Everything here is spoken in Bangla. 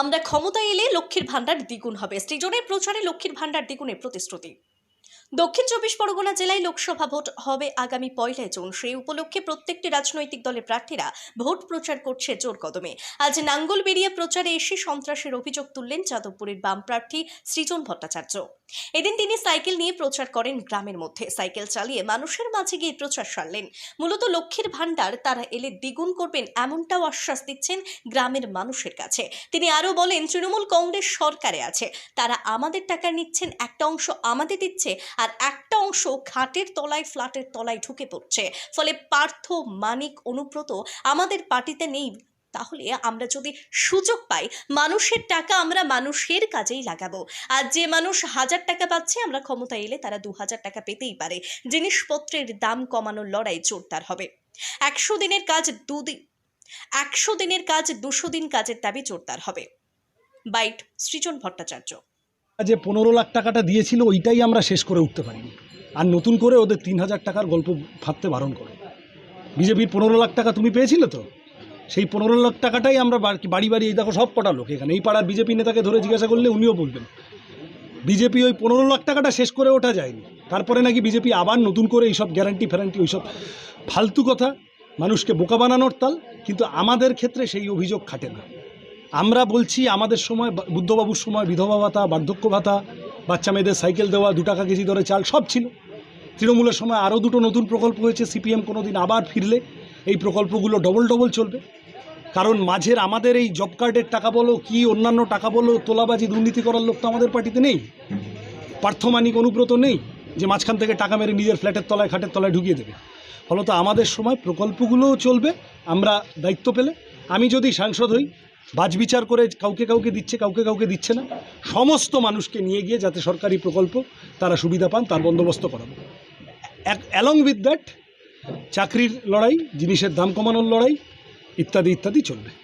আমরা ক্ষমতায় এলে লক্ষ্মীর ভাণ্ডার দ্বিগুণ হবে। সৃজনের প্রচারে লক্ষ্মীর ভাণ্ডার দ্বিগুণের প্রতিশ্রুতি। দক্ষিণ চব্বিশ পরগনা জেলায় লোকসভা ভোট হবে আগামী পয়লা জুন। সেই উপলক্ষে প্রত্যেকটি রাজনৈতিক দলের প্রার্থীরা ভোট প্রচার করছে জোর কদমে। আজ নাঙ্গল বেরিয়ে প্রচারে এসে সন্ত্রাসের অভিযোগ তুললেন যাদবপুরের বাম প্রার্থী সৃজন ভট্টাচার্য। এদিন তিনি সাইকেল নিয়ে প্রচার করেন গ্রামের মধ্যে। সাইকেল চালিয়ে মানুষের মাঝে গিয়ে প্রচার সারলেন। মূলত লক্ষ্মীর ভাণ্ডার তারা এলে দ্বিগুণ করবেন এমনটাও আশ্বাস দিচ্ছেন গ্রামের মানুষের কাছে। তিনি আরও বলেন, তৃণমূল কংগ্রেস সরকারে আছে। তারা আমাদের টাকা নিচ্ছেন, একটা অংশ আমাদের দিচ্ছে আর একটা অংশ খাটের তলায়, ফ্ল্যাটের তলায় ঢুকে পড়ছে। ফলে পার্থ, মানিক, অনুব্রত আমাদের পার্টিতে নেই। তাহলে আমরা যদি সুযোগ পাই, মানুষের টাকা আমরা মানুষের কাজেই লাগাবো। আর যে মানুষ হাজার টাকা পাচ্ছে, আমরা ক্ষমতা এলে তারা দু হাজার টাকা পেতেই পারে। জিনিসপত্রের দাম কমানোর লড়াই জোরদার হবে। একশো দিনের কাজ দুদিন একশো দিনের কাজ দুশো দিন কাজের দাবি জোরদার হবে। বাইট, সৃজন ভট্টাচার্য। যে পনেরো লাখ টাকাটা দিয়েছিল, ওইটাই আমরা শেষ করে উঠতে পারিনি। আর নতুন করে ওদের তিন হাজার টাকার গল্প ফাঁদতে বারণ করো। বিজেপির পনেরো লাখ টাকা তুমি পেয়েছিলে তো? সেই পনেরো লাখ টাকাটাই আমরা বাড়ি বাড়ি এই দেখো সব কটা লোক এখানে। এই পাড়ার বিজেপি নেতাকে ধরে জিজ্ঞাসা করলে উনিও বলবেন। বিজেপি ওই পনেরো লাখ টাকাটা শেষ করে ওঠা যায়নি। তারপরে নাকি বিজেপি আবার নতুন করে এইসব গ্যারান্টি ফ্যারান্টি ওইসব ফালতু কথা, মানুষকে বোকা বানানোর তাল, কিন্তু আমাদের ক্ষেত্রে সেই অভিযোগ খাটে না। আমরা বলছি আমাদের সময় বুদ্ধবাবুর সময় বিধবা ভাতা, বার্ধক্য ভাতা, বাচ্চা মেয়েদের সাইকেল দেওয়া, দু টাকা কেজি দরে চাল, সব ছিল। তৃণমূলের সময় আরও দুটো নতুন প্রকল্প হয়েছে, সিপিএম কোনো দিন আবার ফিরলে। এই প্রকল্পগুলো ডবল ডবল চলবে। কারণ মাঝের আমাদের এই জব কার্ডের টাকা বলো, কি অন্যান্য টাকা বলো, তোলাবাজি, দুর্নীতি করার লোক তো আমাদের পার্টিতে নেই। পার্থমানিক অনুব্রত নেই যে মাঝখান থেকে টাকা মেরে নিজের ফ্ল্যাটের তলায়, খাটের তলায় ঢুকিয়ে দেবে। ফলত আমাদের সময় প্রকল্পগুলোও চলবে, আমরা দায়িত্ব পেলে। আমি যদি সাংসদ হই বাজবিচার করে কাউকে কাউকে দিচ্ছে, কাউকে কাউকে দিচ্ছে না। সমস্ত মানুষকে নিয়ে গিয়ে যাতে সরকারি প্রকল্প তারা সুবিধা পান, তার বন্দোবস্ত করাবো। অ্যালং উইথ দ্যাট চাকরির লড়াই জিনিসের দাম কমানোর লড়াই ইত্যাদি ইত্যাদি চলবে।